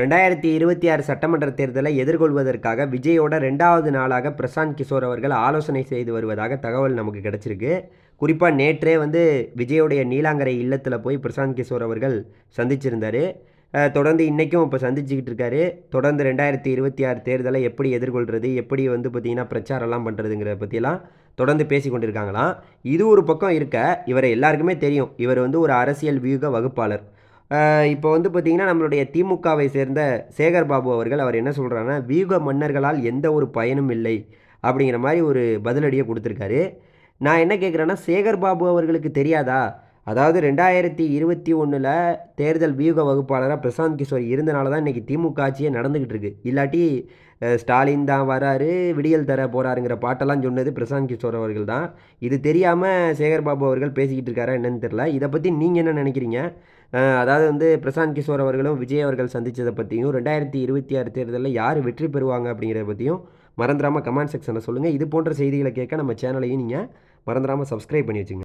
ரெண்டாயிரத்தி இருபத்தி ஆறு சட்டமன்ற தேர்தலை எதிர்கொள்வதற்காக விஜயோட ரெண்டாவது நாளாக பிரசாந்த் கிஷோர் அவர்கள் ஆலோசனை செய்து வருவதாக தகவல் நமக்கு கிடச்சிருக்கு. குறிப்பாக நேற்றே வந்து விஜயோடைய நீலாங்கரை இல்லத்தில் போய் பிரசாந்த் கிஷோர் அவர்கள் சந்திச்சிருந்தார். தொடர்ந்து இன்றைக்கும் இப்போ சந்திச்சுக்கிட்டு இருக்காரு. தொடர்ந்து ரெண்டாயிரத்தி இருபத்தி ஆறு தேர்தலை எப்படி எதிர்கொள்கிறது எப்படி வந்து பார்த்திங்கன்னா பிரச்சாரம்லாம் பண்ணுறதுங்கிறத பற்றியெல்லாம் தொடர்ந்து பேசி கொண்டிருக்காங்களாம் இது ஒரு பக்கம் இருக்க இவரை எல்லாருக்குமே தெரியும். இவர் வந்து ஒரு அரசியல் வியூக வகுப்பாளர். இப்போ வந்து பார்த்திங்கன்னா நம்மளுடைய திமுகவை சேர்ந்த சேகர் பாபு அவர்கள் அவர் என்ன சொல்கிறாருன்னா வியூக மன்னர்களால் எந்த ஒரு பயனும் இல்லை அப்படிங்கிற மாதிரி ஒரு பதிலடியை கொடுத்துருக்காரு. நான் என்ன கேட்குறேன்னா சேகர் பாபு அவர்களுக்கு தெரியாதா? அதாவது ரெண்டாயிரத்தி இருபத்தி ஒன்றில் தேர்தல் வியூக வகுப்பாளராக பிரசாந்த் கிஷோர் இருந்தனால தான் இன்றைக்கி திமுக ஆட்சியே நடந்துக்கிட்டு இருக்கு. இல்லாட்டி ஸ்டாலின் தான் வராரு விடியல் தர போகிறாருங்கிற பாட்டெல்லாம் சொன்னது பிரசாந்த் கிஷோர் அவர்கள் தான் இது தெரியாமல் சேகர் பாபு அவர்கள் பேசிக்கிட்டு இருக்காரா என்னன்னு தெரில இதை பற்றி நீங்கள் என்ன நினைக்கிறீங்க? அதாவது வந்து பிரசாந்த் கிஷோர் அவர்களும் விஜய் அவர்கள் சந்தித்ததை பற்றியும் ரெண்டாயிரத்தி இருபத்தி ஆறு தேர்தலில் யார் வெற்றி பெறுவாங்க அப்படிங்கிறத பற்றியும் மறந்துடாமல் கமெண்ட் செக்ஷனில் சொல்லுங்கள் இது போன்ற செய்திகளை கேட்க நம்ம சேனலையும் நீங்கள் மறந்துடாமல் சப்ஸ்கிரைப் பண்ணி வச்சுங்க.